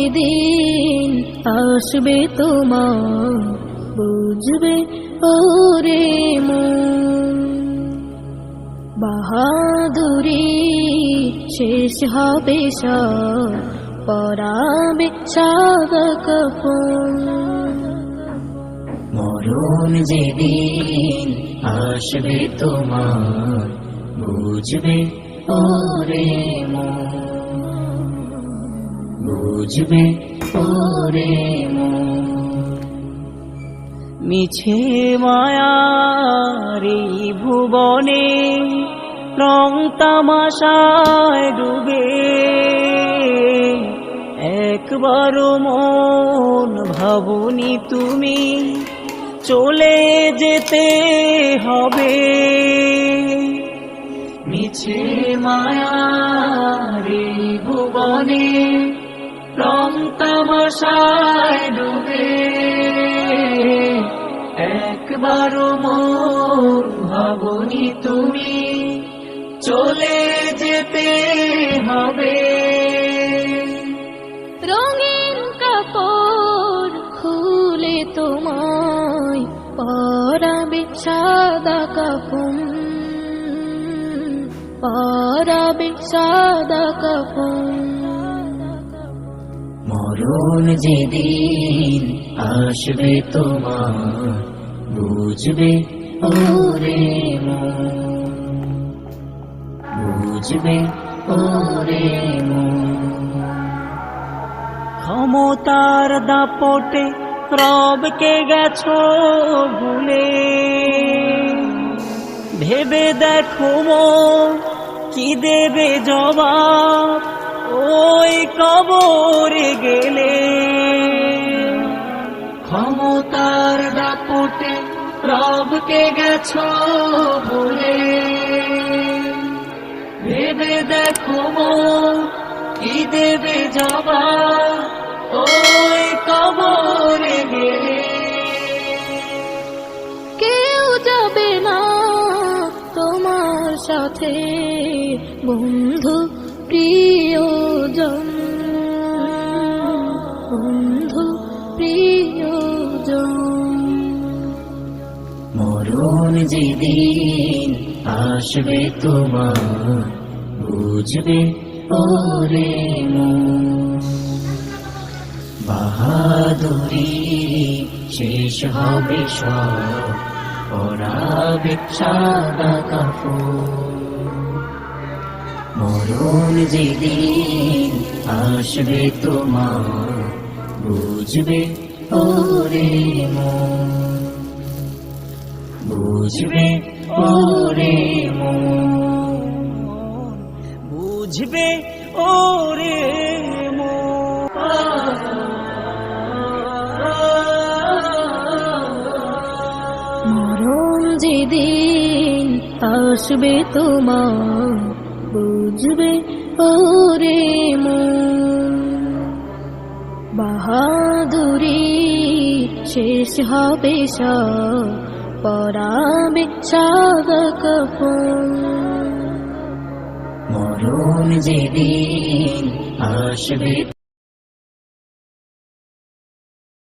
যেদিন আসবে তোমার, বুঝবে ওরে বাহাদুরি শেষ হবে সব, পরাবে কাপড় মরণ যেদিন আসবে তোমার, বুঝবে ওরে মন। বুঝবে? ওরে মিছে মায়ার ভুবনে রং তামাশায় ডুবে। একবার মন ভাবনি তুমি চলে যেতে হবে। মিছে মায়ার ভুবনে রং তামাশায় ডুবে। একবার মন ভাবনি তুমি, চলে যেতে হবে। রঙিন কাপড় খুলে তোমায় পরাবে সাদা কাপড় পরাবে সাদা কাপড় মরণ যেদিন আসবে তোমার, বুঝবে ওরে বুঝবে ওরে ক্ষমতার দাপটে রবকে গেছো ভুলে। ভেবে দেখো কি দেবে জবাব? কবরে গেলে। ক্ষমতার দাপটে রবকে গেছো ভুলে ভেবে দেখো কি দেবে জবাব ওই কবরে গেলে। কেউ যাবে না তোমার সাথে বন্ধু প্রিয়জন। মরণ যেদিন আসবে তোমার, বুঝবে ওরে বাহাদুরি শেষ হবে সব পরাবে সাদা কাপড় মরণ যেদিন আসবে তোমার, বুঝবে ওরে মন। বুঝবে ওরে মন। বুঝবে ওরে মরণ যেদিন আসবে তোমার, বুঝবে ওরে মন। বাহাদুরি শেষ হবে সব পরাবে সাদা কাপড় মরণ যেদিন আসবে